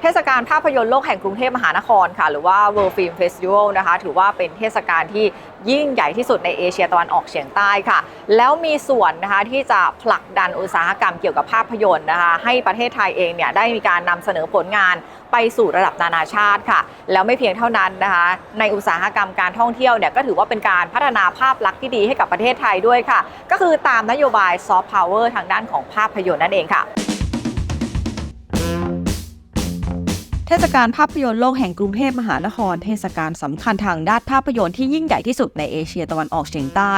เทศกาลภาพยนตร์โลกแห่งกรุงเทพมหานครค่ะ หรือว่า World Film Festival นะคะ ถือว่าเป็นเทศกาลที่ยิ่งใหญ่ที่สุดในเอเชียตะวันออกเฉียงใต้ค่ะ แล้วมีส่วนนะคะที่จะผลักดันอุตสาหกรรมเกี่ยวกับภาพยนตร์นะคะให้ประเทศไทยเองเนี่ยได้มีการนำเสนอผลงานไปสู่ระดับนานาชาติค่ะ แล้วไม่เพียงเท่านั้นนะคะ ในอุตสาหกรรมการท่องเที่ยวเนี่ยก็ถือว่าเป็นการพัฒนาภาพลักษณ์ที่ดีให้กับประเทศไทยด้วยค่ะ ก็คือตามนโยบายซอฟต์พาวเวอร์ทางด้านของภาพยนตร์นั่นเองค่ะ เทศกาลภาพยนตร์โลกแห่งกรุงเทพมหานคร เทศกาลสำคัญทางด้านภาพยนตร์ที่ยิ่งใหญ่ที่สุดในเอเชียตะวันออกเฉียงใต้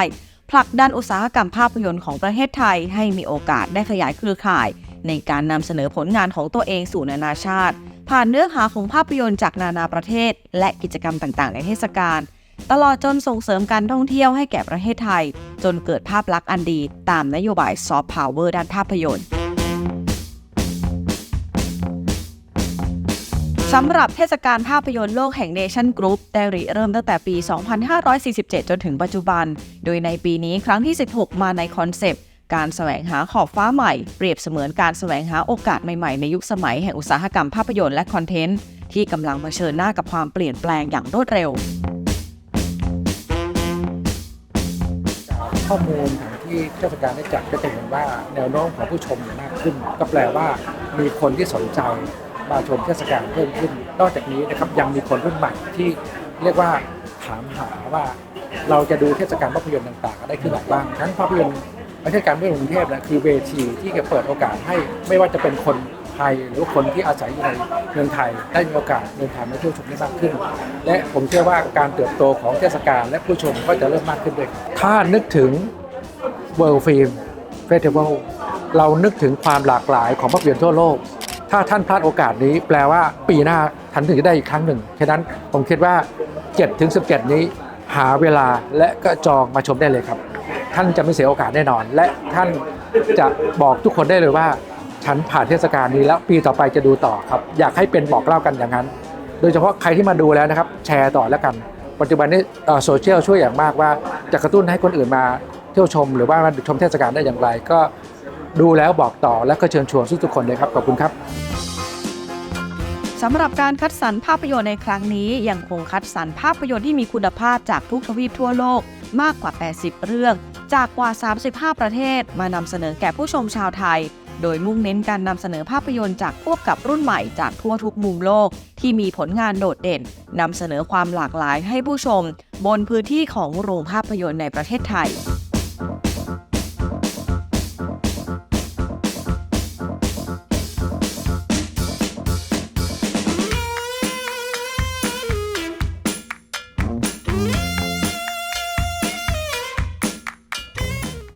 ผลักดันอุตสาหกรรมภาพยนตร์ของประเทศไทยให้มีโอกาสได้ขยายเครือข่าย ในการนำเสนอผลงานของตัวเองสู่นานาชาติ ผ่านเนื้อหาของภาพยนตร์จากนานาประเทศ และกิจกรรมต่างๆ ในเทศกาลตลอดจนส่งเสริมการท่องเที่ยวให้แก่ประเทศไทย จนเกิดภาพลักษณ์อันดี ตามนโยบายซอฟต์พาวเวอร์ด้านภาพยนตร์ สำหรับเทศกาลภาพยนตร์โลกแห่งเนชั่นกรุ๊ปได้ริเริ่มตั้งแต่ปี 2547 จนถึงปัจจุบัน โดยในปีนี้ครั้งที่ 16 มาในคอนเซปต์ การแสวงหาขอบฟ้าใหม่ เปรียบเสมือนการแสวงหาโอกาสใหม่ๆ ในยุคสมัยแห่งอุตสาหกรรมภาพยนตร์และคอนเทนต์ ที่กำลังเผชิญหน้ากับความเปลี่ยนแปลงอย่างรวดเร็ว ข้อมูลที่เทศกาลได้จัดก็จะเห็นว่าแนวโน้มของผู้ชมเนี่ยมากขึ้น ก็แปลว่ามีคนที่สนใจ มาชมเทศกาลเพิ่มขึ้น นอกจากนี้นะครับยังมีคนรุ่นใหม่ที่เรียกว่าถามหาว่าเราจะดูเทศกาลภาพยนตร์ต่างๆ ได้ที่ไหนบ้างทั้งภาพยนตร์ประเทศการเมืองกรุงเทพนะคือเวทีที่จะเปิดโอกาสให้ไม่ว่าจะเป็นคนไทยหรือคนที่อาศัยอยู่ในเมืองไทยได้มีโอกาสเดินทางมาเที่ยวชมได้มากขึ้น และผมเชื่อว่าการเติบโตของเทศกาลและผู้ชมก็จะเริ่มมากขึ้นด้วยถ้านึกถึง World Film Festival เรานึกถึงความหลากหลายของภาพยนตร์ทั่วโลก ถ้าท่านพลาดโอกาสนี้แปลว่าปีหน้าท่านถึงจะได้อีกครั้งหนึ่งฉะนั้นผมคิดว่า7ถึง17 นี้หาเวลาและก็จองมาชมได้เลยครับ ท่านจะไม่เสียโอกาสแน่นอน และท่านจะบอกทุกคนได้เลยว่า ฉันผ่านเทศกาลนี้แล้วปีต่อไปจะดูต่อครับ อยากให้เป็นบอกเล่ากันอย่างนั้น โดยเฉพาะใครที่มาดูแล้วนะครับ แชร์ต่อแล้วกัน ปัจจุบันนี้โซเชียลช่วยอย่างมากว่าจะกระตุ้นให้คนอื่นมาเที่ยวชมหรือว่ามาชมเทศกาลได้อย่างไร ก็ ดูแล้วบอกต่อและก็เชิญชวนทุกๆคนเลยครับ ขอบคุณครับสำหรับการคัดสรรภาพยนตร์ในครั้งนี้ยังคงคัดสรรภาพยนตร์ที่มีคุณภาพจากทุกทวีปทั่วโลกมากกว่า 80 เรื่อง จากกว่า 35 ประเทศมานำเสนอแก่ผู้ชมชาวไทย โดยมุ่งเน้นการนำเสนอภาพยนตร์จากพวกกับรุ่นใหม่จากทั่วทุกมุมโลก ที่มีผลงานโดดเด่นนำเสนอความหลากหลายให้ผู้ชม บนพื้นที่ของโรงภาพยนตร์ในประเทศไทย